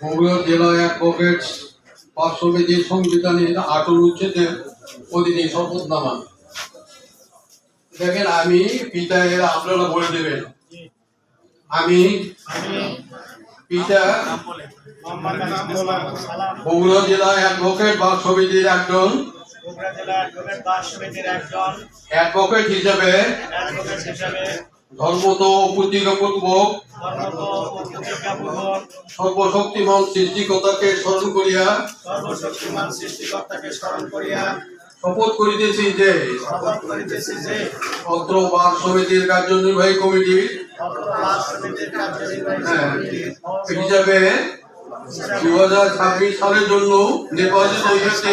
বগুড়া জেলা অ্যাডভোকেটস পাক সমিতির সংবিধানের আটল উচ্ছেদের অধীনে শপথনামা দেখেন আমি পিতা এর আপনারা বলে দেবেন। আমি পিতা বগুড়া জেলা অ্যাডভোকেট বা সমিতির একজন অ্যাডভোকেট অ্যাডভোকেট অ্যাডভোকেট হিসেবে ধর্মত প্রতিজ্ঞাপূর্বক সর্বশক্তিমান সৃষ্টিকর্তাকে স্মরণ করিয়া সর্বশক্তিমান সৃষ্টিকর্তাকে স্মরণ করিয়া শপথ করিতেছি যে অত্র বার সমিতির কার্যনির্বাহী কার্যনির্বাহী হ্যাঁ, হিসাবে দু হাজার ছাব্বিশ সালের জন্য নির্বাচিত হইয়াছে।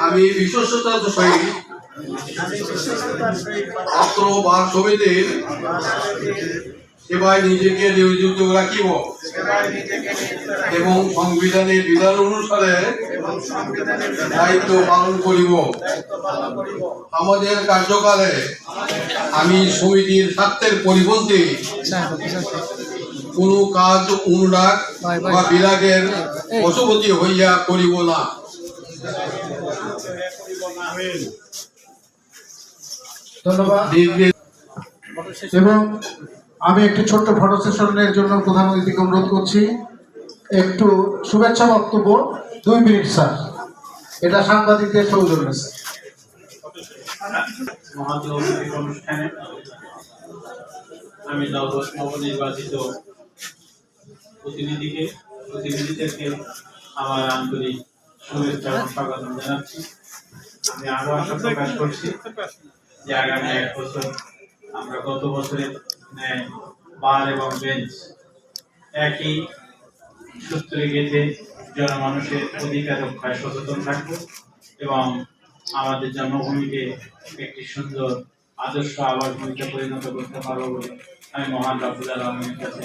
আমি বিশ্বস্ততার সহিত বিশ্বস্ততার সহিত সমিতির সেবায় নিজেকে নিয়োজিত রাখিব এবং সংবিধানের বিধান অনুসারে দায়িত্ব পালন করিব। আমাদের কার্যকালে আমি সমিতির স্বার্থের পরিপন্থী। কোনো কাজ অনুরাগ বা বিরাগের বশবতী হইয়া করিব না। ধন্যবাদ। এবং আমি একটি ছোট্ট ফটো সেশনের জন্য প্রধান অতিথিকে অনুরোধ করছি। একটু শুভেচ্ছা বক্তব্য, দুই মিনিট, স্যার। এটা সাংবাদিকদের সৌজন্যে স্যার। আমি নব- নবনির্বাচিত প্রতিনিধিকে, প্রতিনিধিদেরকে আমার আন্তরিক শুভেচ্ছা এবং স্বাগতম জানাচ্ছি। আমি আরও আশা প্রকাশ করছি। যে আগামী এক বছর আমরা গত বছরের বার এবং বেঞ্চ একই সূত্রে গেঁথে জনমানুষের অধিকার রক্ষায় সচেতন থাকব এবং আমাদের জন্মভূমিকে একটি সুন্দর আদর্শ আবার ভূমিতে পরিণত করতে পারব বলে আমি মহান রাবুল আলমের কাছে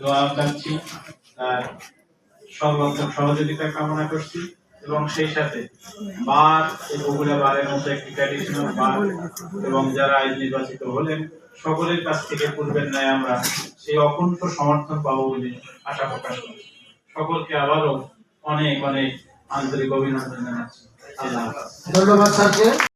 দোয়া চাচ্ছি। তার সর্বাত্মক সহযোগিতা কামনা করছি। এবং সেই সাথে বার এই বগুড়া বারের মতো একটি ট্র্যাডিশনাল বার এবং যারা আইন নির্বাচিত হলেন, সকলের কাছ থেকে পূর্বের ন্যায় আমরা সেই অকুণ্ঠ সমর্থন পাবো বলে আশা প্রকাশ করছি। সকলকে আবারও অনেক অনেক আন্তরিক অভিনন্দন জানাচ্ছি। ধন্যবাদ স্যারকে